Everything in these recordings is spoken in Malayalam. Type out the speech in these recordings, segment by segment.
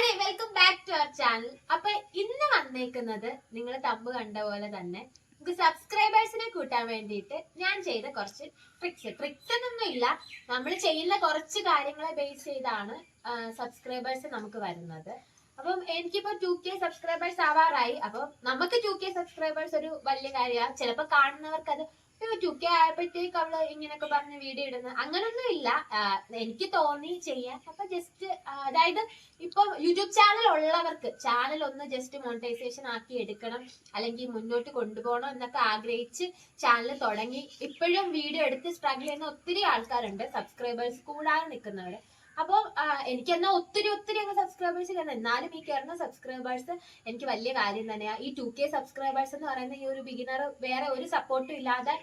അതെ welcome back to our channel അപ്പൊ ഇന്ന് വന്നേക്കുന്നത് നിങ്ങൾ തമ്പ് കണ്ട പോലെ തന്നെ നമുക്ക് സബ്സ്ക്രൈബേഴ്സിനെ കൂട്ടാൻ വേണ്ടിയിട്ട് ഞാൻ ചെയ്ത കുറച്ച് ട്രിക്സ് ട്രിക്സ് എന്നൊന്നും ഇല്ല. നമ്മൾ ചെയ്യുന്ന കുറച്ച് കാര്യങ്ങളെ ബേസ് ചെയ്താണ് സബ്സ്ക്രൈബേഴ്സ് നമുക്ക് വരുന്നത്. അപ്പം എനിക്കിപ്പോ ടു കെ സബ്സ്ക്രൈബേഴ്സ് ആവാറായി. അപ്പം നമുക്ക് ടു കെ സബ്സ്ക്രൈബേഴ്സ് ഒരു വലിയ കാര്യമാണ്. ചിലപ്പോൾ കാണുന്നവർക്ക് അത് ടു ആയപ്പോഴത്തേക്ക് അവൾ ഇങ്ങനെയൊക്കെ പറഞ്ഞ് വീഡിയോ ഇടുന്നത്. അങ്ങനൊന്നും ഇല്ല. എനിക്ക് തോന്നി ചെയ്യാൻ. അപ്പൊ ജസ്റ്റ് അതായത് ഇപ്പൊ യൂട്യൂബ് ചാനൽ ഉള്ളവർക്ക് ചാനൽ ഒന്ന് ജസ്റ്റ് മോണിറ്റൈസേഷൻ ആക്കി എടുക്കണം അല്ലെങ്കിൽ മുന്നോട്ട് കൊണ്ടുപോകണം എന്നൊക്കെ ആഗ്രഹിച്ച് ചാനൽ തുടങ്ങി. ഇപ്പോഴും വീഡിയോ എടുത്ത് സ്ട്രഗിൾ ചെയ്യുന്ന ഒത്തിരി ആൾക്കാരുണ്ട്. സബ്സ്ക്രൈബേഴ്സ് കൂടാതെ നിൽക്കുന്നവർ അപ്പോൾ എനിക്ക് എന്നാൽ ഒത്തിരി ഒത്തിരി അങ്ങ് സബ്സ്ക്രൈബേഴ്സ് കയറുന്നത് എന്നാലും ഈ കയറുന്ന സബ്സ്ക്രൈബേഴ്സ് എനിക്ക് വലിയ കാര്യം തന്നെയാണ് ഈ ടു കെ സബ്സ്ക്രൈബേഴ്സ് എന്ന് പറയുന്ന ഈ ഒരു ബിഗിനർ വേറെ ഒരു സപ്പോർട്ടും ഇല്ലാതെ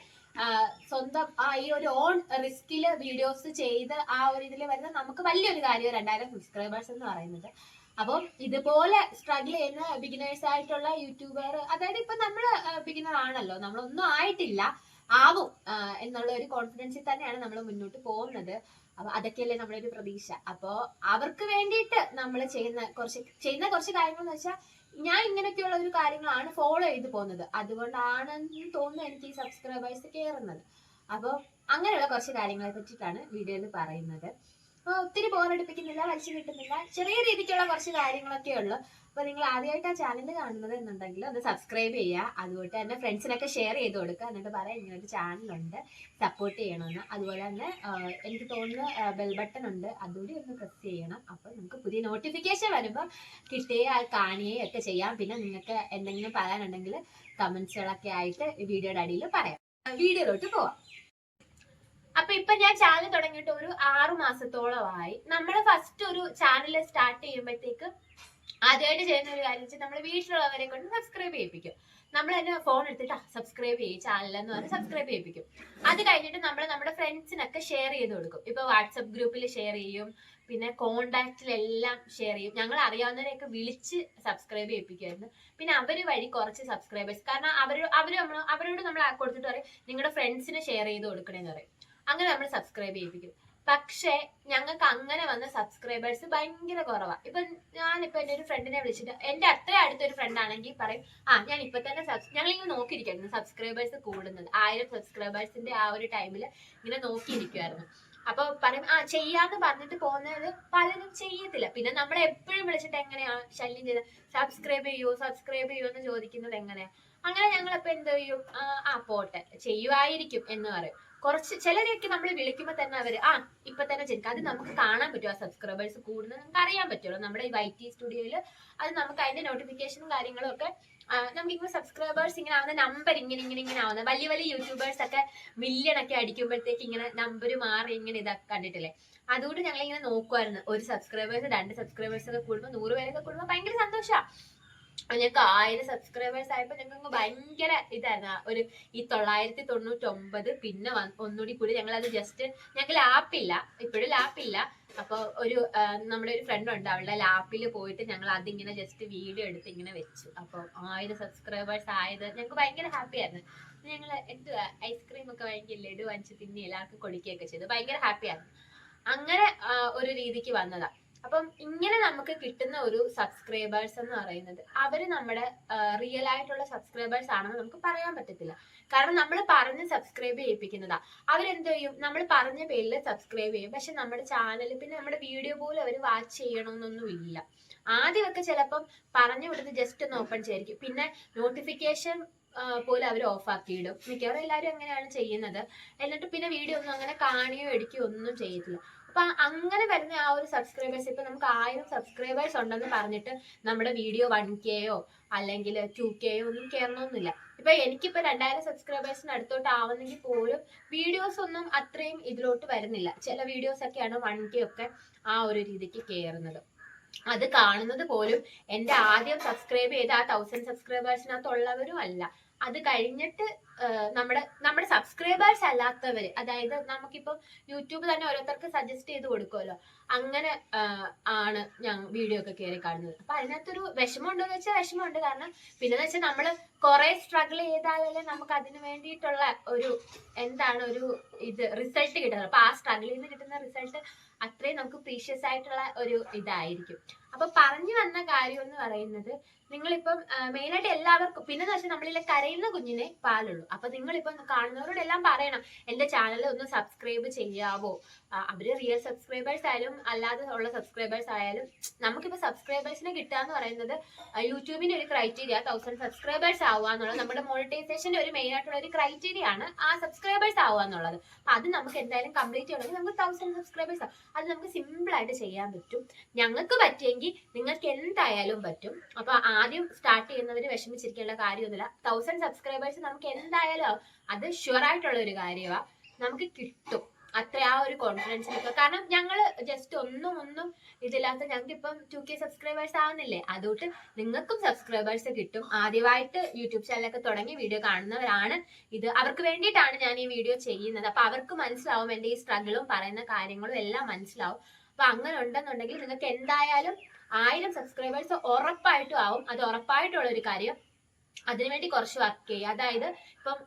സ്വന്തം ആ ഈ ഒരു ഓൺ റിസ്കിൽ വീഡിയോസ് ചെയ്ത് ആ ഒരു ഇതിൽ വരുന്ന നമുക്ക് വലിയൊരു കാര്യം രണ്ടായിരം സബ്സ്ക്രൈബേഴ്സ് എന്ന് പറയുന്നത്. അപ്പം ഇതുപോലെ സ്ട്രഗിൾ ചെയ്യുന്ന ബിഗിനേഴ്സ് ആയിട്ടുള്ള യൂട്യൂബർ അതായത് ഇപ്പൊ നമ്മൾ ബിഗിനർ ആണല്ലോ. നമ്മളൊന്നും ആയിട്ടില്ല. ആവും എന്നുള്ള ഒരു കോൺഫിഡൻസിൽ തന്നെയാണ് നമ്മൾ മുന്നോട്ട് പോകുന്നത്. അപ്പൊ അതൊക്കെയല്ലേ നമ്മുടെ ഒരു പ്രതീക്ഷ. അപ്പോ അവർക്ക് വേണ്ടിയിട്ട് നമ്മൾ ചെയ്യുന്ന കുറച്ച് ചെയ്യുന്ന കുറച്ച് കാര്യങ്ങൾ എന്ന് വെച്ചാൽ ഞാൻ ഇങ്ങനെയൊക്കെയുള്ള ഒരു കാര്യങ്ങളാണ് ഫോളോ ചെയ്ത് പോകുന്നത്. അതുകൊണ്ടാണെന്ന് തോന്നുന്നു എനിക്ക് ഈ സബ്സ്ക്രൈബേഴ്സ് കയറുന്നത് അപ്പോൾ അങ്ങനെയുള്ള കുറച്ച് കാര്യങ്ങളെ പറ്റിയിട്ടാണ് വീഡിയോയിൽ പറയുന്നത്. ഒത്തിരി ബോറടിപ്പിക്കുന്നില്ല വലിച്ചു കിട്ടുന്നില്ല ചെറിയ രീതിക്കുള്ള കുറച്ച് കാര്യങ്ങളൊക്കെ ഉള്ളു. അപ്പോൾ നിങ്ങൾ ആദ്യമായിട്ട് ആ ചാനൽ കാണുന്നത് എന്നുണ്ടെങ്കിൽ ഒന്ന് സബ്സ്ക്രൈബ് ചെയ്യുക. അതുപോലെ തന്നെ ഫ്രണ്ട്സിനൊക്കെ ഷെയർ ചെയ്ത് കൊടുക്കുക. എന്നിട്ട് പറയാം ഇങ്ങനെ ഒരു ചാനലുണ്ട് സപ്പോർട്ട് ചെയ്യണമെന്ന്. അതുപോലെ തന്നെ എനിക്ക് തോന്നുന്ന ബെൽ ബട്ടൺ ഉണ്ട്. അതുകൂടി ഒന്ന് പ്രസ് ചെയ്യണം. അപ്പോൾ നമുക്ക് പുതിയ നോട്ടിഫിക്കേഷൻ വരുമ്പോൾ കിട്ടുകയോ കാണുകയോ ഒക്കെ ചെയ്യാം. പിന്നെ നിങ്ങൾക്ക് എന്തെങ്കിലും പറയാനുണ്ടെങ്കിൽ കമന്റ്സുകളൊക്കെ ആയിട്ട് വീഡിയോയുടെ അടിയിൽ പറയാം. വീഡിയോയിലോട്ട് പോവാം. അപ്പൊ ഇപ്പൊ ഞാൻ ചാനൽ തുടങ്ങിയിട്ട് ഒരു ആറു മാസത്തോളമായി. നമ്മൾ ഫസ്റ്റ് ഒരു ചാനൽ സ്റ്റാർട്ട് ചെയ്യുമ്പോഴത്തേക്ക് ആദ്യമായിട്ട് ചെയ്യുന്ന ഒരു കാര്യം വെച്ചാൽ നമ്മൾ വീട്ടിലുള്ളവരെ കൊണ്ട് സബ്സ്ക്രൈബ് ചെയ്യിപ്പിക്കും. നമ്മൾ തന്നെ ഫോൺ എടുത്തിട്ട് സബ്സ്ക്രൈബ് ചെയ്യും ചാനൽ എന്ന് പറഞ്ഞ് സബ്സ്ക്രൈബ് ചെയ്യിപ്പിക്കും. അത് കഴിഞ്ഞിട്ട് നമ്മൾ നമ്മുടെ ഫ്രണ്ട്സിനൊക്കെ ഷെയർ ചെയ്ത് കൊടുക്കും. ഇപ്പൊ വാട്സപ്പ് ഗ്രൂപ്പിൽ ഷെയർ ചെയ്യും പിന്നെ കോണ്ടാക്റ്റിലെല്ലാം ഷെയർ ചെയ്യും. ഞങ്ങൾ അറിയാവുന്നവരെയൊക്കെ വിളിച്ച് സബ്സ്ക്രൈബ് ചെയ്യിപ്പിക്കുമായിരുന്നു പിന്നെ അവർ വഴി കുറച്ച് സബ്സ്ക്രൈബേഴ്സ് കാരണം അവർ അവർ നമ്മൾ അവരോട് നമ്മൾ കൊടുത്തിട്ട് പറയും നിങ്ങളുടെ ഫ്രണ്ട്സിന് ഷെയർ ചെയ്ത് കൊടുക്കണേന്ന് പറയും. അങ്ങനെ നമ്മൾ സബ്സ്ക്രൈബ് ചെയ്യിപ്പിക്കും. പക്ഷേ ഞങ്ങൾക്ക് അങ്ങനെ വന്ന സബ്സ്ക്രൈബേഴ്സ് ഭയങ്കര കുറവാണ് ഇപ്പൊ ഞാനിപ്പോ എന്റെ ഒരു ഫ്രണ്ടിനെ വിളിച്ചിട്ട് എന്റെ അത്ര അടുത്തൊരു ഫ്രണ്ട് ആണെങ്കിൽ പറയും ആ ഞാൻ ഇപ്പൊ തന്നെ ഞങ്ങൾ ഇങ്ങനെ നോക്കിയിരിക്കുന്നു സബ്സ്ക്രൈബേഴ്സ് കൂടുന്നത്. ആയിരം സബ്സ്ക്രൈബേഴ്സിന്റെ ആ ഒരു ടൈമിൽ ഇങ്ങനെ നോക്കിയിരിക്കുമായിരുന്നു അപ്പൊ പറയും ആ ചെയ്യാന്ന് പറഞ്ഞിട്ട് പോകുന്നത് പലരും ചെയ്യത്തില്ല. പിന്നെ നമ്മളെ എപ്പോഴും വിളിച്ചിട്ട് എങ്ങനെയാണ് ശല്യം ചെയ്ത് സബ്സ്ക്രൈബ് ചെയ്യൂ സബ്സ്ക്രൈബ് ചെയ്യൂ എന്ന് ചോദിക്കുന്നത് എങ്ങനെയാ? അങ്ങനെ ഞങ്ങൾ ഇപ്പൊ എന്ത് ചെയ്യും? ആ പോട്ടെ ചെയ്യുമായിരിക്കും എന്ന് പറയും. കുറച്ച് ചിലരെയൊക്കെ നമ്മൾ വിളിക്കുമ്പോൾ തന്നെ അവർ ആ ഇപ്പൊ തന്നെ ചിരിക്കും അത് നമുക്ക് കാണാൻ പറ്റും ആ സബ്സ്ക്രൈബേഴ്സ് കൂടുന്നത് നമുക്ക് അറിയാൻ പറ്റുമല്ലോ നമ്മുടെ ഈ വൈ ടി സ്റ്റുഡിയോയിൽ അത് നമുക്ക് അതിന്റെ നോട്ടിഫിക്കേഷനും കാര്യങ്ങളും ഒക്കെ നമുക്ക് ഇങ്ങനെ സബ്സ്ക്രൈബേഴ്സ് ഇങ്ങനെ ആവുന്ന നമ്പർ ഇങ്ങനെ ഇങ്ങനെ ഇങ്ങനെ ആവുന്ന വലിയ വലിയ യൂട്യൂബേഴ്സ് ഒക്കെ മില്യൺ ഒക്കെ അടിക്കുമ്പോഴത്തേക്ക് ഇങ്ങനെ നമ്പർ മാറി ഇങ്ങനെ ഇതൊക്കെ കണ്ടിട്ടില്ലേ? അതുകൊണ്ട് ഞങ്ങൾ ഇങ്ങനെ നോക്കുമായിരുന്നു ഒരു സബ്സ്ക്രൈബേഴ്സ് രണ്ട് സബ്സ്ക്രൈബേഴ്സ് ഒക്കെ കൂടുമ്പോൾ നൂറ് പേരൊക്കെ കൂടുമ്പോൾ ഭയങ്കര സന്തോഷമാണ് ഞങ്ങൾക്ക് ആയിരം സബ്സ്ക്രൈബേഴ്സ് ആയപ്പോൾ ഞങ്ങൾക്ക് ഭയങ്കര ഇതായിരുന്നു. ഒരു ഈ തൊള്ളായിരത്തി തൊണ്ണൂറ്റൊമ്പത് പിന്നെ ഒന്നുകൂടി കൂടി ഞങ്ങൾ അത് ജസ്റ്റ് ഞങ്ങൾക്ക് ലാപ്പില്ല ഇപ്പോഴും ലാപ്പില്ല അപ്പോൾ ഒരു നമ്മുടെ ഒരു ഫ്രണ്ട് ഉണ്ട്. അവളുടെ ലാപ്പിൽ പോയിട്ട് ഞങ്ങൾ അതിങ്ങനെ ജസ്റ്റ് വീഡിയോ എടുത്ത് ഇങ്ങനെ വെച്ചു. അപ്പോൾ ആയിരം സബ്സ്ക്രൈബേഴ്സ് ആയത് ഞങ്ങൾക്ക് ഭയങ്കര ഹാപ്പി ആയിരുന്നു. ഞങ്ങൾ എന്തുവാ ഐസ്ക്രീം ഒക്കെ ഭയങ്കര ലഡു വാങ്ങിച്ച് തിന്നി എല്ലാവർക്കും കൊടുക്കുകയൊക്കെ ചെയ്തു. ഭയങ്കര ഹാപ്പി ആയിരുന്നു. അങ്ങനെ ഒരു രീതിക്ക് വന്നതാ. അപ്പം ഇങ്ങനെ നമുക്ക് കിട്ടുന്ന ഒരു സബ്സ്ക്രൈബേഴ്സ് എന്ന് പറയുന്നത് അവർ നമ്മുടെ റിയൽ ആയിട്ടുള്ള സബ്സ്ക്രൈബേഴ്സ് ആണെന്ന് നമുക്ക് പറയാൻ പറ്റത്തില്ല. കാരണം നമ്മൾ പറഞ്ഞ് സബ്സ്ക്രൈബ് ചെയ്യിപ്പിക്കുന്നതാ. അവരെന്ത് ചെയ്യും? നമ്മൾ പറഞ്ഞ പേരിൽ സബ്സ്ക്രൈബ് ചെയ്യും. പക്ഷെ നമ്മുടെ ചാനൽ പിന്നെ നമ്മുടെ വീഡിയോ പോലും അവർ വാച്ച് ചെയ്യണമെന്നൊന്നും ഇല്ല. ആദ്യമൊക്കെ ചിലപ്പം പറഞ്ഞു വിടുന്നത് ജസ്റ്റ് ഒന്ന് ഓപ്പൺ ചെയ്യായിരിക്കും. പിന്നെ നോട്ടിഫിക്കേഷൻ പോലെ അവർ ഓഫാക്കിയിടും മിക്കവാറും എല്ലാവരും അങ്ങനെയാണ് ചെയ്യുന്നത്. എന്നിട്ട് പിന്നെ വീഡിയോ ഒന്നും അങ്ങനെ കാണുകയോ എടുക്കുകയോ ഒന്നും ചെയ്യത്തില്ല. അപ്പൊ അങ്ങനെ വരുന്ന ആ ഒരു സബ്സ്ക്രൈബേഴ്സ് ഇപ്പൊ നമുക്ക് ആയിരം സബ്സ്ക്രൈബേഴ്സ് ഉണ്ടെന്ന് പറഞ്ഞിട്ട് നമ്മുടെ വീഡിയോ വൺ കെയോ അല്ലെങ്കിൽ ടു കെയോ ഒന്നും കയറണമെന്നില്ല ഇപ്പൊ എനിക്കിപ്പോ രണ്ടായിരം സബ്സ്ക്രൈബേഴ്സിന് അടുത്തോട്ട് ആവുന്നെങ്കിൽ പോലും വീഡിയോസ് ഒന്നും അത്രയും ഇതിലോട്ട് വരുന്നില്ല. ചില വീഡിയോസ് ഒക്കെയാണ് വൺ കെ ഒക്കെ ആ ഒരു രീതിക്ക് കയറുന്നത് അത് കാണുന്നത് പോലും എന്റെ ആദ്യം സബ്സ്ക്രൈബ് ചെയ്ത ആ തൗസൻഡ് സബ്സ്ക്രൈബേഴ്സിനകത്തുള്ളവരും അല്ല. അത് കഴിഞ്ഞിട്ട് നമ്മുടെ നമ്മുടെ സബ്സ്ക്രൈബേഴ്സ് അല്ലാത്തവര് അതായത് നമുക്കിപ്പം യൂട്യൂബ് തന്നെ ഓരോരുത്തർക്ക് സജസ്റ്റ് ചെയ്ത് കൊടുക്കുമല്ലോ അങ്ങനെ ആണ് ഞാൻ വീഡിയോ ഒക്കെ കയറി കാണുന്നത്. അപ്പൊ അതിനകത്തൊരു വിഷമമുണ്ടോ എന്ന് വെച്ചാൽ വിഷമമുണ്ട്. കാരണം പിന്നെന്ന് വെച്ചാൽ നമ്മൾ കുറെ സ്ട്രഗിൾ ചെയ്താലല്ലേ നമുക്ക് അതിന് വേണ്ടിയിട്ടുള്ള ഒരു എന്താണ് ഒരു ഇത് റിസൾട്ട് കിട്ടുന്നത്. അപ്പൊ ആ സ്ട്രഗിളിൽ നിന്ന് കിട്ടുന്ന റിസൾട്ട് അത്രയും നമുക്ക് പ്രീഷ്യസ് ആയിട്ടുള്ള ഒരു ഇതായിരിക്കും. അപ്പൊ പറഞ്ഞു വന്ന കാര്യം എന്ന് പറയുന്നത് നിങ്ങളിപ്പം മെയിനായിട്ട് എല്ലാവർക്കും പിന്നെ വെച്ചാൽ നമ്മളിലെ കരയുന്ന കുഞ്ഞിനെ പാലുള്ളൂ. അപ്പൊ നിങ്ങളിപ്പം കാണുന്നവരോട് എല്ലാം പറയണം എന്റെ ചാനൽ ഒന്ന് സബ്സ്ക്രൈബ് ചെയ്യാവോ? അവർ റിയൽ സബ്സ്ക്രൈബേഴ്സ് ആയാലും അല്ലാതെ ഉള്ള സബ്സ്ക്രൈബേഴ്സ് ആയാലും നമുക്കിപ്പോ സബ്സ്ക്രൈബേഴ്സിനെ കിട്ടുക എന്ന് പറയുന്നത് യൂട്യൂബിന്റെ ഒരു ക്രൈറ്റീരിയ തൗസൻഡ് സബ്സ്ക്രൈബേഴ്സ് ആവുക എന്നുള്ളത് നമ്മുടെ മോണിറ്റൈസേഷന്റെ ഒരു മെയിൻ ആയിട്ടുള്ള ഒരു ക്രൈറ്റീരിയ ആണ് ആ സബ്സ്ക്രൈബേഴ്സ് ആവുക എന്നുള്ളത്. അപ്പൊ അത് നമുക്ക് എന്തായാലും കംപ്ലീറ്റ് ചെയ്യണമെങ്കിൽ നമുക്ക് തൗസൻഡ് സബ്സ്ക്രൈബേഴ്സ് ആവും. അത് നമുക്ക് സിമ്പിൾ ആയിട്ട് ചെയ്യാൻ പറ്റും. ഞങ്ങൾക്ക് പറ്റിയെങ്കിൽ നിങ്ങൾക്ക് എന്തായാലും പറ്റും. അപ്പൊ ആദ്യം സ്റ്റാർട്ട് ചെയ്യുന്നവര് വിഷമിച്ചിരിക്കേണ്ട കാര്യമൊന്നുമില്ല. തൗസൻഡ് സബ്സ്ക്രൈബേഴ്സ് നമുക്ക് എന്തായാലും അത് ഷുവർ ആയിട്ടുള്ള ഒരു കാര്യമാണ് നമുക്ക് കിട്ടും. അത്ര ആ ഒരു കോൺഫിഡൻസ് കിട്ടും കാരണം ഞങ്ങൾ ജസ്റ്റ് ഒന്നും ഒന്നും ഇതില്ലാത്ത ഞങ്ങൾക്ക് ഇപ്പം ടു കെ സബ്സ്ക്രൈബേഴ്സ് ആവുന്നില്ലേ? അതുകൊണ്ട് നിങ്ങൾക്കും സബ്സ്ക്രൈബേഴ്സ് കിട്ടും. ആദ്യമായിട്ട് യൂട്യൂബ് ചാനലൊക്കെ തുടങ്ങി വീഡിയോ കാണുന്നവരാണ്. ഇത് അവർക്ക് വേണ്ടിയിട്ടാണ് ഞാൻ ഈ വീഡിയോ ചെയ്യുന്നത്. അപ്പൊ അവർക്ക് മനസ്സിലാവും എന്റെ ഈ സ്ട്രഗിളും പറയുന്ന കാര്യങ്ങളും എല്ലാം മനസ്സിലാവും. അപ്പൊ അങ്ങനെ ഉണ്ടെന്നുണ്ടെങ്കിൽ നിങ്ങൾക്ക് എന്തായാലും ആയിരം സബ്സ്ക്രൈബേഴ്സ് ഉറപ്പായിട്ടും ആവും. അത് ഉറപ്പായിട്ടുള്ള ഒരു കാര്യം അതിനുവേണ്ടി കുറച്ച് വർക്ക് ചെയ്യുക അതായത് ഇപ്പം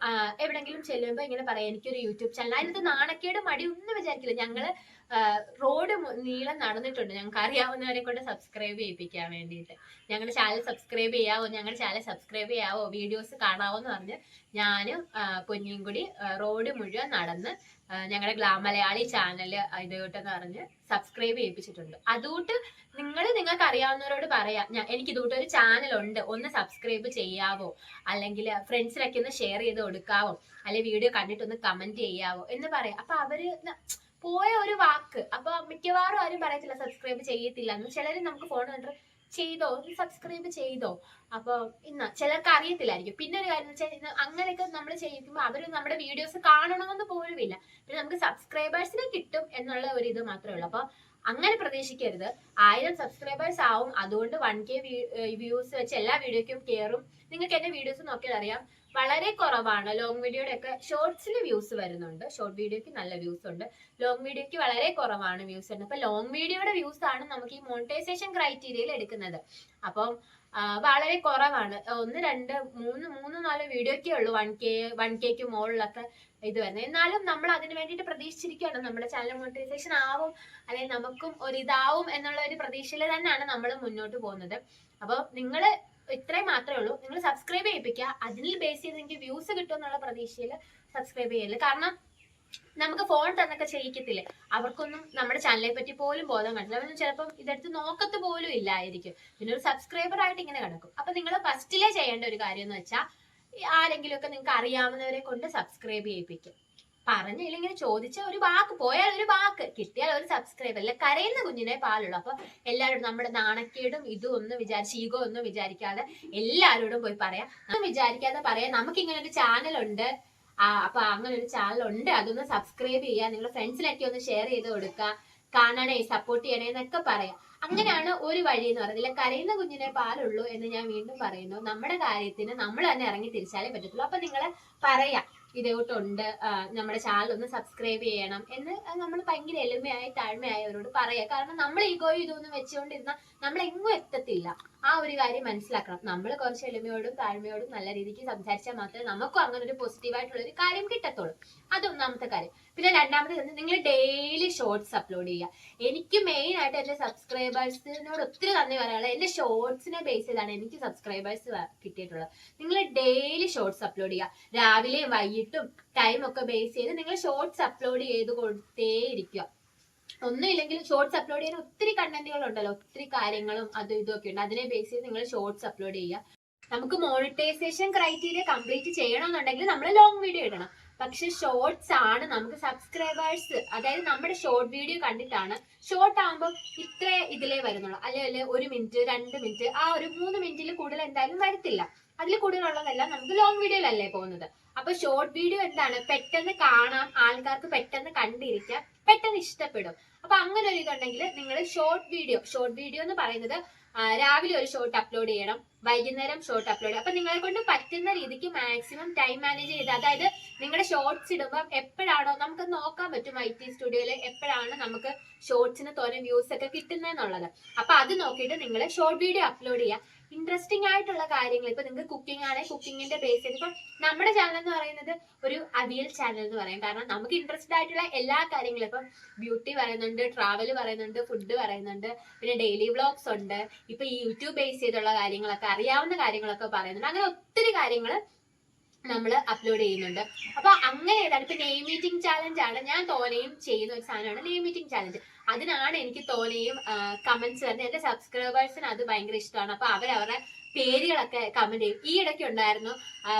എവിടെങ്കിലും ചെല്ലുമ്പോൾ ഇങ്ങനെ പറയാം എനിക്കൊരു യൂട്യൂബ് ചാനൽ അതിനകത്ത് നാണക്കേട് മടി ഒന്നും വിചാരിക്കില്ല. ഞങ്ങൾ റോഡ് നീളം നടന്നിട്ടുണ്ട്. ഞങ്ങൾക്ക് അറിയാവുന്നവരെ കൊണ്ട് സബ്സ്ക്രൈബ് ചെയ്യിപ്പിക്കാൻ വേണ്ടിയിട്ട്. ഞങ്ങളുടെ ചാനൽ സബ്സ്ക്രൈബ് ചെയ്യാവോ? ഞങ്ങളുടെ ചാനൽ സബ്സ്ക്രൈബ് ചെയ്യാവോ? വീഡിയോസ് കാണാവോ എന്ന് പറഞ്ഞ് ആ, പൊന്നിയും റോഡ് മുഴുവൻ നടന്ന് ഞങ്ങളുടെ ഗ്ലാ മലയാളി ചാനൽ ഇതോട്ടെന്ന് പറഞ്ഞ് സബ്സ്ക്രൈബ് ചെയ്യിപ്പിച്ചിട്ടുണ്ട്. അതുകൊണ്ട് നിങ്ങൾ നിങ്ങൾക്ക് അറിയാവുന്നവരോട് പറയാം. എനിക്ക് ഇതുകൊണ്ട് ഒരു ചാനൽ ഉണ്ട്. ഒന്ന് സബ്സ്ക്രൈബ് ചെയ്യാവോ? അല്ലെങ്കിൽ ഫ്രണ്ട്സിനൊക്കെ ഒന്ന് ഷെയർ ചെയ്ത് കൊടുക്കാവോ? അല്ലെങ്കിൽ വീഡിയോ കണ്ടിട്ടൊന്ന് കമന്റ് ചെയ്യാവോ? എന്ന് പറയാം. അപ്പൊ അവർ പോയ ഒരു വാക്ക്. അപ്പൊ മിക്കവാറും ആരും പറയത്തില്ല സബ്സ്ക്രൈബ് ചെയ്യത്തില്ല എന്ന് ചിലര് നമുക്ക് ഫോൺ കണ്ടിട്ട് ചെയ്തോ? ഒന്ന് സബ്സ്ക്രൈബ് ചെയ്തോ? അപ്പൊ ഇന്ന് ചിലർക്ക് അറിയത്തില്ലായിരിക്കും. പിന്നെ ഒരു കാര്യം വെച്ചാൽ ഇന്ന് അങ്ങനെയൊക്കെ നമ്മൾ ചെയ്യിക്കുമ്പോൾ അവർ നമ്മുടെ വീഡിയോസ് കാണണമെന്ന് പോലും ഇല്ല പിന്നെ നമുക്ക് സബ്സ്ക്രൈബേഴ്സിനെ കിട്ടും എന്നുള്ള ഒരു ഇത് മാത്രമേ ഉള്ളൂ. അപ്പൊ അങ്ങനെ പ്രതീക്ഷിക്കരുത്. ആയിരം സബ്സ്ക്രൈബേഴ്സ് ആവും. അതുകൊണ്ട് വൺ കെ വ്യൂസ് വെച്ച് എല്ലാ വീഡിയോക്കും കയറും നിങ്ങൾക്ക് എന്റെ വീഡിയോസ് നോക്കിയാൽ അറിയാം. വളരെ കുറവാണ്. ലോങ് വീഡിയോയുടെ ഒക്കെ ഷോർട്സിൽ വ്യൂസ് വരുന്നുണ്ട്. ഷോർട്ട് വീഡിയോക്ക് നല്ല വ്യൂസ് ഉണ്ട്. ലോങ് വീഡിയോക്ക് വളരെ കുറവാണ് വ്യൂസ് വരുന്നത്. അപ്പൊ ലോങ് വീഡിയോയുടെ വ്യൂസ് ആണ് നമുക്ക് ഈ മോണിറ്റൈസേഷൻ ക്രൈറ്റീരിയയിൽ എടുക്കുന്നത്. അപ്പം വളരെ കുറവാണ്. ഒന്ന് രണ്ട് മൂന്ന് മൂന്ന് നാല് വീഡിയോക്കേ ഉള്ളൂ വൺ കെ വൺ കെക്ക് മുകളിലൊക്കെ ഇത് വരുന്നത്. എന്നാലും നമ്മൾ അതിന് വേണ്ടിയിട്ട് പ്രതീക്ഷിച്ചിരിക്കുകയാണ്. നമ്മുടെ ചാനൽ മോണിറ്റൈസേഷൻ ആവും അല്ലെങ്കിൽ നമുക്കും ഒരു ഇതാവും എന്നുള്ള ഒരു പ്രതീക്ഷയിൽ തന്നെയാണ് നമ്മൾ മുന്നോട്ട് പോകുന്നത്. അപ്പോൾ നിങ്ങൾ ഇത്രയും മാത്രമേ ഉള്ളൂ. നിങ്ങൾ സബ്സ്ക്രൈബ് ചെയ്യിപ്പിക്കുക. അതിൽ ബേസ് ചെയ്ത് നിങ്ങൾക്ക് വ്യൂസ് കിട്ടും എന്നുള്ള പ്രതീക്ഷയിൽ സബ്സ്ക്രൈബ് ചെയ്യൽ കാരണം നമുക്ക് ഫോൺ തന്നൊക്കെ ചെയ്യിക്കത്തില്ലേ? അവർക്കൊന്നും നമ്മുടെ ചാനലിനെ പറ്റി പോലും ബോധം കണ്ടില്ല അവരൊന്നും ചിലപ്പം ഇതെടുത്ത് നോക്കത്ത് പോലും ഇല്ലായിരിക്കും. പിന്നെ ഒരു സബ്സ്ക്രൈബർ ആയിട്ട് ഇങ്ങനെ കിടക്കും. അപ്പൊ നിങ്ങൾ ഫസ്റ്റിലേ ചെയ്യേണ്ട ഒരു കാര്യം എന്ന് വെച്ചാൽ ആരെങ്കിലും ഒക്കെ നിങ്ങൾക്ക് അറിയാവുന്നവരെ കൊണ്ട് സബ്സ്ക്രൈബ് ചെയ്യിപ്പിക്കും പറഞ്ഞില്ല ഇങ്ങനെ ചോദിച്ച ഒരു വാക്ക് പോയാൽ ഒരു വാക്ക് കിട്ടിയാൽ ഒരു സബ്സ്ക്രൈബ് അല്ല കരയുന്ന കുഞ്ഞിനെ പാലുള്ളൂ. അപ്പൊ എല്ലാവരോടും നമ്മുടെ നാണക്കേടും ഇതും ഒന്നും വിചാരിച്ച് ഈഗോ ഒന്നും വിചാരിക്കാതെ എല്ലാവരോടും പോയി പറയാം. ഒന്നും വിചാരിക്കാതെ പറയാം. നമുക്ക് ഇങ്ങനെ ഒരു ചാനൽ ഉണ്ട്. അപ്പൊ അങ്ങനെ ഒരു ചാനൽ ഉണ്ട്. അതൊന്ന് സബ്സ്ക്രൈബ് ചെയ്യാ നിങ്ങളുടെ ഫ്രണ്ട്സിലൊക്കെ ഒന്ന് ഷെയർ ചെയ്ത് കൊടുക്ക കാണണേ സപ്പോർട്ട് ചെയ്യണേ എന്നൊക്കെ പറയാം. അങ്ങനെയാണ് ഒരു വഴി എന്ന് പറയുന്നത്. കരയുന്ന കുഞ്ഞിനെ പാലുള്ളൂ എന്ന് ഞാൻ വീണ്ടും പറയുന്നു. നമ്മുടെ കാര്യത്തിന് നമ്മൾ തന്നെ ഇറങ്ങി തിരിച്ചാലേ പറ്റത്തുള്ളൂ. അപ്പൊ നിങ്ങൾ പറയാം. ഇതോട്ടുണ്ട് നമ്മുടെ ചാനൽ ഒന്ന് സബ്സ്ക്രൈബ് ചെയ്യണം എന്ന് നമ്മൾ ഭയങ്കര എളിമയായി താഴ്മയായി അവരോട് പറയാം. കാരണം നമ്മൾ ഈഗോയും ഇതൊന്നും വെച്ചുകൊണ്ടിരുന്ന നമ്മൾ എങ്ങും എത്തത്തില്ല. ആ ഒരു കാര്യം മനസ്സിലാക്കണം. നമ്മൾ കുറച്ച് എളിമയോടും താഴ്മയോടും നല്ല രീതിക്ക് സംസാരിച്ചാൽ മാത്രമേ നമുക്കും അങ്ങനെ ഒരു പോസിറ്റീവ് ആയിട്ടുള്ള ഒരു കാര്യം കിട്ടത്തുള്ളൂ. അതൊന്നാമത്തെ കാര്യം. പിന്നെ രണ്ടാമത്തെ നിങ്ങൾ ഡെയിലി ഷോർട്സ് അപ്ലോഡ് ചെയ്യുക. എനിക്ക് മെയിൻ ആയിട്ട് എന്റെ സബ്സ്ക്രൈബേഴ്സിനോട് ഒത്തിരി നന്ദി പറയാനുള്ളത്. എന്റെ ഷോർട്സിനെ ബേസ് ചെയ്താണ് എനിക്ക് സബ്സ്ക്രൈബേഴ്സ് കിട്ടിയിട്ടുള്ളത്. നിങ്ങൾ ഡെയിലി ഷോർട്സ് അപ്ലോഡ് ചെയ്യുക. രാവിലെയും വൈകിട്ടും ടൈം ഒക്കെ ബേസ് ചെയ്ത് നിങ്ങൾ ഷോർട്സ് അപ്ലോഡ് ചെയ്ത് കൊടുത്തേ ഇരിക്കുക ഒന്നുമില്ലെങ്കിലും ഷോർട്സ് അപ്ലോഡ് ചെയ്യാൻ ഒത്തിരി കണ്ടന്റുകൾ ഉണ്ടല്ലോ ഒത്തിരി കാര്യങ്ങളും അതും ഇതും ഒക്കെ ഉണ്ട്. അതിനെ ബേസ് ചെയ്ത് നിങ്ങൾ ഷോർട്സ് അപ്ലോഡ് ചെയ്യുക. നമുക്ക് മോണിറ്റൈസേഷൻ ക്രൈറ്റീരിയ കംപ്ലീറ്റ് ചെയ്യണമെന്നുണ്ടെങ്കിൽ നമ്മൾ ലോങ് വീഡിയോ ഇടണം. പക്ഷെ ഷോർട്സ് ആണ് നമുക്ക് സബ്സ്ക്രൈബേഴ്സ് അതായത് നമ്മുടെ ഷോർട്ട് വീഡിയോ കണ്ടിട്ടാണ് ഷോർട്ട് ആകുമ്പോൾ ഇത്ര ഇതിലേ വരുന്നുള്ളൂ. അല്ലെ അല്ലെ ഒരു മിനിറ്റ് രണ്ട് മിനിറ്റ് ആ ഒരു മൂന്ന് മിനിറ്റിൽ കൂടുതൽ എന്തായാലും വരത്തില്ല. അതിൽ കൂടുതലുള്ളതെല്ലാം നമുക്ക് ലോങ് വീഡിയോയിലല്ലേ പോകുന്നത്. അപ്പൊ ഷോർട്ട് വീഡിയോ എന്താണ്? പെട്ടെന്ന് കാണാം ആൾക്കാർക്ക് പെട്ടെന്ന് കണ്ടിരിക്കാം. ഇഷ്ടപ്പെടും. അപ്പൊ അങ്ങനെ ഒരു ഇതുണ്ടെങ്കിൽ നിങ്ങൾ ഷോർട്ട് വീഡിയോ ഷോർട്ട് വീഡിയോ എന്ന് പറയുന്നത് രാവിലെ ഒരു ഷോർട്ട് അപ്ലോഡ് ചെയ്യണം വൈകുന്നേരം ഷോർട്ട് അപ്ലോഡ് അപ്പൊ നിങ്ങളെ കൊണ്ട് പറ്റുന്ന രീതിക്ക് മാക്സിമം ടൈം മാനേജ് ചെയ്ത് അതായത് നിങ്ങളുടെ ഷോർട്സ് ഇടുമ്പോൾ എപ്പോഴാണോ നമുക്ക് നോക്കാൻ പറ്റും ഐ ടി സ്റ്റുഡിയോയിൽ എപ്പോഴാണ് നമുക്ക് ഷോർട്സിന് തോനെ വ്യൂസ് ഒക്കെ കിട്ടുന്നതെന്നുള്ളത്. അപ്പൊ അത് നോക്കിയിട്ട് നിങ്ങൾ ഷോർട്ട് വീഡിയോ അപ്ലോഡ് ചെയ്യുക. ഇൻട്രസ്റ്റിംഗ് ആയിട്ടുള്ള കാര്യങ്ങൾ ഇപ്പൊ നിങ്ങൾക്ക് കുക്കിംഗ് ആണ് കുക്കിങ്ങിന്റെ ബേസ് ചെയ്ത്. ഇപ്പൊ നമ്മുടെ ചാനൽ എന്ന് പറയുന്നത് ഒരു അവിയൽ ചാനൽ എന്ന് പറയും. കാരണം നമുക്ക് ഇൻട്രസ്റ്റഡ് ആയിട്ടുള്ള എല്ലാ കാര്യങ്ങളും. ഇപ്പം ബ്യൂട്ടി പറയുന്നുണ്ട് ട്രാവൽ പറയുന്നുണ്ട് ഫുഡ് പറയുന്നുണ്ട് പിന്നെ ഡെയിലി വ്ളോഗ്സ് ഉണ്ട്. ഇപ്പൊ ഈ യൂട്യൂബ് ബേസ് ചെയ്തുള്ള കാര്യങ്ങളൊക്കെ അറിയാവുന്ന കാര്യങ്ങളൊക്കെ പറയുന്നുണ്ട്. അങ്ങനെ ഒത്തിരി കാര്യങ്ങൾ നമ്മൾ അപ്ലോഡ് ചെയ്യുന്നുണ്ട്. അപ്പൊ അങ്ങനെ ഏതാണ്? ഇപ്പൊ നെയ്മീറ്റിംഗ് ചാലഞ്ച് ആണ്. ഞാൻ തോനെയും ചെയ്യുന്ന ഒരു സാധനമാണ് നെയ്മീറ്റിംഗ് ചാലഞ്ച് അതിനാണ് എനിക്ക് തോന്നിയും കമന്റ്സ് തന്നെ എന്റെ സബ്സ്ക്രൈബേഴ്സിന് അത് ഭയങ്കര ഇഷ്ടമാണ്. അപ്പൊ അവരവരുടെ പേരുകളൊക്കെ കമന്റ് ചെയ്യും. ഈ ഇടയ്ക്ക് ഉണ്ടായിരുന്നു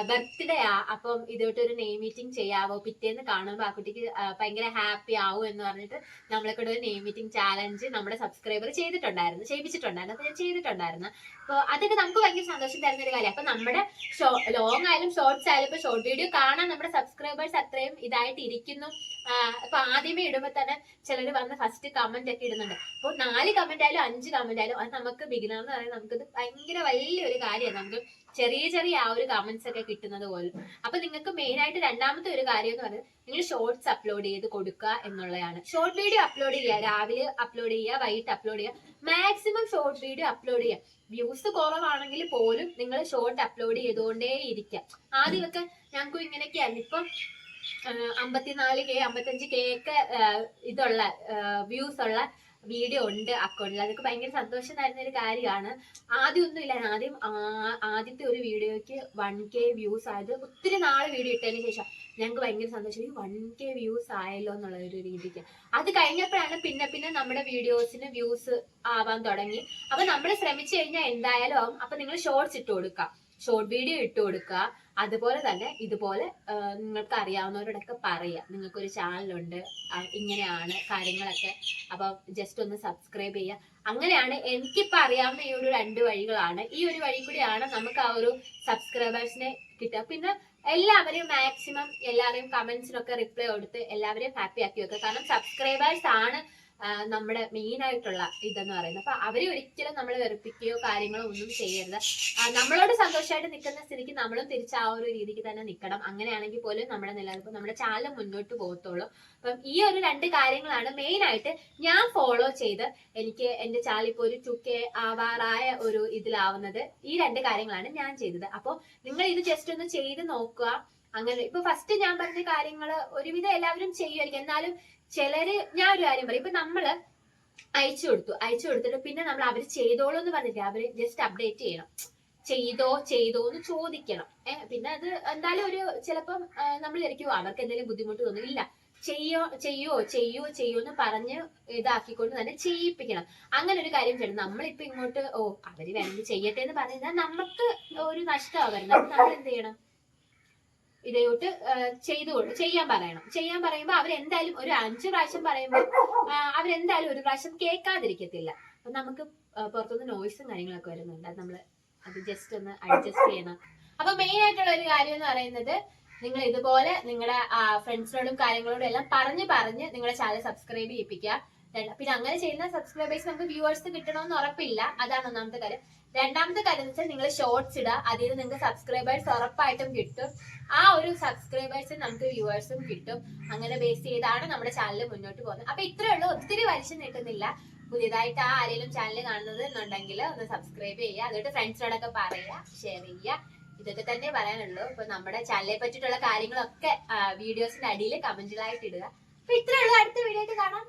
ബർത്ത്ഡേ ആ അപ്പം ഇതോട്ട് ഒരു നെയിം മീറ്റിംഗ് ചെയ്യാവോ? പിറ്റേന്ന് കാണുമ്പോൾ ആ കുട്ടിക്ക് ഭയങ്കര ഹാപ്പി ആവും എന്ന് പറഞ്ഞിട്ട് നമ്മളെ കൂടെ ഒരു നെയിം മീറ്റിംഗ് ചാലഞ്ച് നമ്മുടെ സബ്സ്ക്രൈബർ ചെയ്തിട്ടുണ്ടായിരുന്നു ചെയ്യിപ്പിച്ചിട്ടുണ്ടായിരുന്നു. അപ്പൊ ഞാൻ ചെയ്തിട്ടുണ്ടായിരുന്നു. അപ്പോൾ അതൊക്കെ നമുക്ക് ഭയങ്കര സന്തോഷം തരുന്ന ഒരു കാര്യം. അപ്പൊ നമ്മുടെ ഷോ ലോങ് ആയാലും ഷോർട്സ് ആയാലും ഇപ്പൊ ഷോർട്ട് വീഡിയോ കാണാൻ നമ്മുടെ സബ്സ്ക്രൈബേഴ്സ് അത്രയും ഇതായിട്ട് ഇരിക്കുന്നു അപ്പോൾ ആദ്യമേ ഇടുമ്പോ തന്നെ ചിലർ വന്ന് ഫസ്റ്റ് കമന്റ് ഒക്കെ ഇടുന്നുണ്ട്. അപ്പോൾ നാല് കമന്റ് ആയാലും അഞ്ച് കമന്റ് ആയാലും അത് നമുക്ക് ബിഗിനർ എന്ന് പറയുന്നത് നമുക്കത് ഭയങ്കര വലിയൊരു കാര്യമാണ്. നമുക്ക് ചെറിയ ചെറിയ ആ ഒരു കമന്റ്സ് ഒക്കെ കിട്ടുന്നത് പോലും. അപ്പൊ നിങ്ങൾക്ക് മെയിൻ ആയിട്ട് രണ്ടാമത്തെ ഒരു കാര്യം എന്ന് പറയുന്നത് നിങ്ങൾ ഷോർട്സ് അപ്ലോഡ് ചെയ്ത് കൊടുക്കുക എന്നുള്ളതാണ്. ഷോർട്ട് വീഡിയോ അപ്ലോഡ് ചെയ്യുക. രാവിലെ അപ്ലോഡ് ചെയ്യുക വൈകിട്ട് അപ്ലോഡ് ചെയ്യുക. മാക്സിമം ഷോർട്ട് വീഡിയോ അപ്ലോഡ് ചെയ്യുക. വ്യൂസ് കുറവാണെങ്കിൽ പോലും നിങ്ങൾ ഷോർട്ട് അപ്ലോഡ് ചെയ്തുകൊണ്ടേ ഇരിക്കുക ആദ്യമൊക്കെ ഞങ്ങൾക്കും ഇങ്ങനെയൊക്കെയായിരുന്നു. ഇപ്പം അമ്പത്തിനാല് കെ അമ്പത്തഞ്ച് കെ ഒക്കെ ഇതുള്ള വ്യൂസ് ഉള്ള വീഡിയോ ഉണ്ട് അക്കൗണ്ടിൽ. അതൊക്കെ ഭയങ്കര സന്തോഷം തരുന്ന ഒരു കാര്യമാണ്. ആദ്യം ഒന്നും ഇല്ല ആദ്യം ആദ്യത്തെ ഒരു വീഡിയോയ്ക്ക് വൺ കെ വ്യൂസ് ആയത് ഒത്തിരി നാൾ വീഡിയോ ഇട്ടതിന് ശേഷം ഞങ്ങൾക്ക് ഭയങ്കര സന്തോഷം. വൺ കെ വ്യൂസ് ആയല്ലോ എന്നുള്ള ഒരു രീതിക്ക്. അത് കഴിഞ്ഞപ്പോഴാണ് പിന്നെ പിന്നെ നമ്മുടെ വീഡിയോസിന് വ്യൂസ് ആവാൻ തുടങ്ങി. അപ്പൊ നമ്മൾ ശ്രമിച്ചു കഴിഞ്ഞാൽ എന്തായാലും ആവും. അപ്പൊ നിങ്ങൾ ഷോർട്സ് ഇട്ട് കൊടുക്കുക ഷോർട്ട് വീഡിയോ ഇട്ട് കൊടുക്കുക അതുപോലെ തന്നെ ഇതുപോലെ നിങ്ങൾക്ക് അറിയാവുന്നവരോടൊക്കെ പറയുക. നിങ്ങൾക്കൊരു ചാനലുണ്ട് ഇങ്ങനെയാണ് കാര്യങ്ങളൊക്കെ. അപ്പൊ ജസ്റ്റ് ഒന്ന് സബ്സ്ക്രൈബ് ചെയ്യുക. അങ്ങനെയാണ് എനിക്കിപ്പോ അറിയാവുന്ന ഈ ഒരു രണ്ട് വഴികളാണ്. ഈ ഒരു വഴി കൂടിയാണ് നമുക്ക് ആ ഒരു സബ്സ്ക്രൈബേഴ്സിനെ കിട്ടുക. പിന്നെ എല്ലാവരെയും മാക്സിമം എല്ലാവരെയും കമന്റ്സിനൊക്കെ റിപ്ലൈ കൊടുത്ത് എല്ലാവരെയും ഹാപ്പി ആക്കി വെക്കുക. കാരണം സബ്സ്ക്രൈബേഴ്സ് ആണ് നമ്മുടെ മെയിൻ ആയിട്ടുള്ള ഇതെന്ന് പറയുന്നത്. അപ്പൊ അവരെ ഒരിക്കലും നമ്മൾ വെറുപ്പിക്കുകയോ കാര്യങ്ങളോ ഒന്നും ചെയ്യരുത്. നമ്മളോട് സന്തോഷമായിട്ട് നിൽക്കുന്ന സ്ഥിതിക്ക് നമ്മളും തിരിച്ച് ആ ഒരു രീതിക്ക് തന്നെ നിൽക്കണം. അങ്ങനെയാണെങ്കിൽ പോലും നമ്മുടെ നിലനിൽപ്പ് നമ്മുടെ ചാനൽ മുന്നോട്ട് പോകത്തുള്ളൂ. അപ്പം ഈ ഒരു രണ്ട് കാര്യങ്ങളാണ് മെയിൻ ആയിട്ട് ഞാൻ ഫോളോ ചെയ്ത് എനിക്ക് എന്റെ ചാൽ ഇപ്പോൾ ഒരു ടു കെ ആവാറായ ഒരു ഇതിലാവുന്നത്. ഈ രണ്ട് കാര്യങ്ങളാണ് ഞാൻ ചെയ്തത്. അപ്പോൾ നിങ്ങൾ ഇത് ജസ്റ്റ് ഒന്ന് ചെയ്ത് നോക്കുക. അങ്ങനെ ഇപ്പൊ ഫസ്റ്റ് ഞാൻ പറഞ്ഞ കാര്യങ്ങൾ ഒരുവിധം എല്ലാവരും ചെയ്യുമായിരിക്കും. എന്നാലും ചിലര് ഞാൻ ഒരു കാര്യം പറയും. ഇപ്പൊ നമ്മൾ അയച്ചു കൊടുത്തു. അയച്ചു കൊടുത്തിട്ട് പിന്നെ നമ്മൾ അവർ ചെയ്തോളൂ എന്ന് പറഞ്ഞിട്ട് അവർ ജസ്റ്റ് അപ്ഡേറ്റ് ചെയ്യണം. ചെയ്തോ ചെയ്തോ എന്ന് ചോദിക്കണം. ഏഹ് പിന്നെ അത് എന്തായാലും ഒരു ചിലപ്പം നമ്മൾ വിചാരിക്കും അവർക്ക് എന്തെങ്കിലും ബുദ്ധിമുട്ട് തോന്നും. ഇല്ല. ചെയ്യോ ചെയ്യോ ചെയ്യോ ചെയ്യോ എന്ന് പറഞ്ഞ് ഇതാക്കിക്കൊണ്ട് തന്നെ ചെയ്യിപ്പിക്കണം. അങ്ങനെ ഒരു കാര്യം ചെയ്യണം. നമ്മളിപ്പോ ഇങ്ങോട്ട് ഓ അവർ വേണമെങ്കിൽ ചെയ്യട്ടെ എന്ന് പറഞ്ഞാൽ നമുക്ക് ഒരു നഷ്ടമാകരുത് വരുന്നത് അപ്പൊ നമ്മൾ എന്ത് ചെയ്യണം? ഇതോട്ട് ചെയ്തു ചെയ്യാൻ പറയണം. ചെയ്യാൻ പറയുമ്പോൾ അവരെന്തായാലും ഒരു അഞ്ചു പ്രാവശ്യം പറയുമ്പോൾ അവരെന്തായാലും ഒരു പ്രാവശ്യം കേൾക്കാതിരിക്കത്തില്ല. അപ്പൊ നമുക്ക് പുറത്തുനിന്ന് നോയ്സും കാര്യങ്ങളൊക്കെ വരുന്നുണ്ട്. അത് നമ്മൾ അത് ജസ്റ്റ് ഒന്ന് അഡ്ജസ്റ്റ് ചെയ്യണം. അപ്പൊ മെയിൻ ആയിട്ടുള്ള ഒരു കാര്യം എന്ന് പറയുന്നത് നിങ്ങൾ ഇതുപോലെ നിങ്ങളുടെ ഫ്രണ്ട്സിനോടും കാര്യങ്ങളോടും എല്ലാം പറഞ്ഞ് പറഞ്ഞ് നിങ്ങളുടെ ചാനൽ സബ്സ്ക്രൈബ് ചെയ്യിപ്പിക്കുക. പിന്നെ അങ്ങനെ ചെയ്യുന്ന സബ്സ്ക്രൈബേഴ്സ് നമുക്ക് വ്യൂവേഴ്സ് കിട്ടണമെന്ന് ഉറപ്പില്ല. അതാണ് ഒന്നാമത്തെ കാര്യം. രണ്ടാമത്തെ കാര്യം എന്ന് വെച്ചാൽ നിങ്ങൾ ഷോർട്സ് ഇടുക. അതിൽ നിന്ന് നിങ്ങൾക്ക് സബ്സ്ക്രൈബേഴ്സ് ഉറപ്പായിട്ടും കിട്ടും. ആ ഒരു സബ്സ്ക്രൈബേഴ്സ് നമുക്ക് വ്യൂവേഴ്സും കിട്ടും. അങ്ങനെ ബേസ് ചെയ്താണ് നമ്മുടെ ചാനൽ മുന്നോട്ട് പോകുന്നത്. അപ്പൊ ഇത്രയേ ഉള്ളൂ. ഒത്തിരി വലിച്ചു നീട്ടുന്നില്ല. പുതിയതായിട്ട് ആ ആരെങ്കിലും ചാനൽ കാണുന്നത് എന്നുണ്ടെങ്കിൽ ഒന്ന് സബ്സ്ക്രൈബ് ചെയ്യുക. അതുകൊണ്ട് ഫ്രണ്ട്സിനോടൊക്കെ പറയുക ഷെയർ ചെയ്യുക. ഇതൊക്കെ തന്നെ പറയാനുള്ളൂ. ഇപ്പൊ നമ്മുടെ ചാനലിനെ പറ്റിയിട്ടുള്ള കാര്യങ്ങളൊക്കെ വീഡിയോസിന്റെ അടിയിൽ കമന്റുകളായിട്ട് ഇടുക. അപ്പൊ ഇത്രേ ഉള്ളൂ. അടുത്ത വീഡിയോ ആയിട്ട് കാണാം